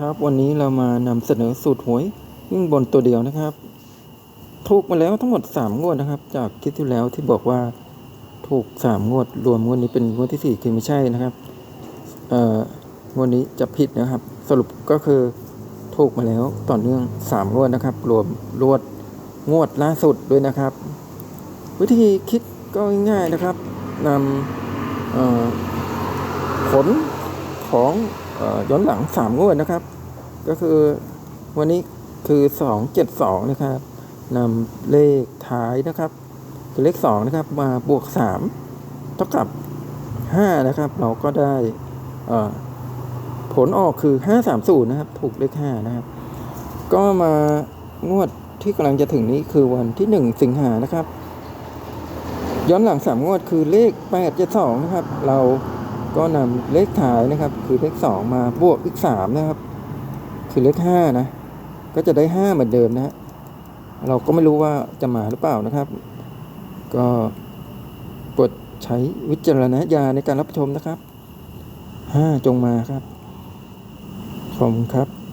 ครับวันนี้เรามานำเสนอสูตรหวยวิ่งบนตัวเดียวนะครับ ถูกมาแล้วทั้งหมดสามงวดนะครับ จากคลิปที่แล้วที่บอกว่าถูกสามงวด รวมงวดนี้เป็นงวดที่สี่คือไม่ใช่นะครับเอ่องวดนี้จะผิดนะครับ สรุปก็คือถูกมาแล้วต่อเนื่องสามงวดนะครับ รวมรวดงวดล่าสุดด้วยนะครับ วิธีคิดก็ง่ายๆนะครับนำผลของ ย้อนหลังสามงวดนะครับ ก็คือวันนี้คือสองเจ็ดสองนะครับนำเลขท้ายนะครับคือเลขสองนะครับมาบวกสามเท่ากับห้านะครับ เราก็ได้ผลออกคือห้าสามศูนย์นะครับ ถูกเลขห้านะครับ ก็มางวดที่กำลังจะถึงนี้คือวันที่หนึ่งสิงหานะครับ ย้อนหลังสามงวดคือเลขแปดเจ็ดสองนะครับ เรา ก็นำเลขท้ายนะครับ คือเลขสองมาบวกอีกสามนะครับ คือเลขห้านะ ก็จะได้ห้าเหมือนเดิมนะฮะเราก็ไม่รู้ว่าจะมาหรือเปล่านะครับ ก็กดใช้วิจารณญาณในการรับชมนะครับห้าจงมาครับ ขอบคุณครับ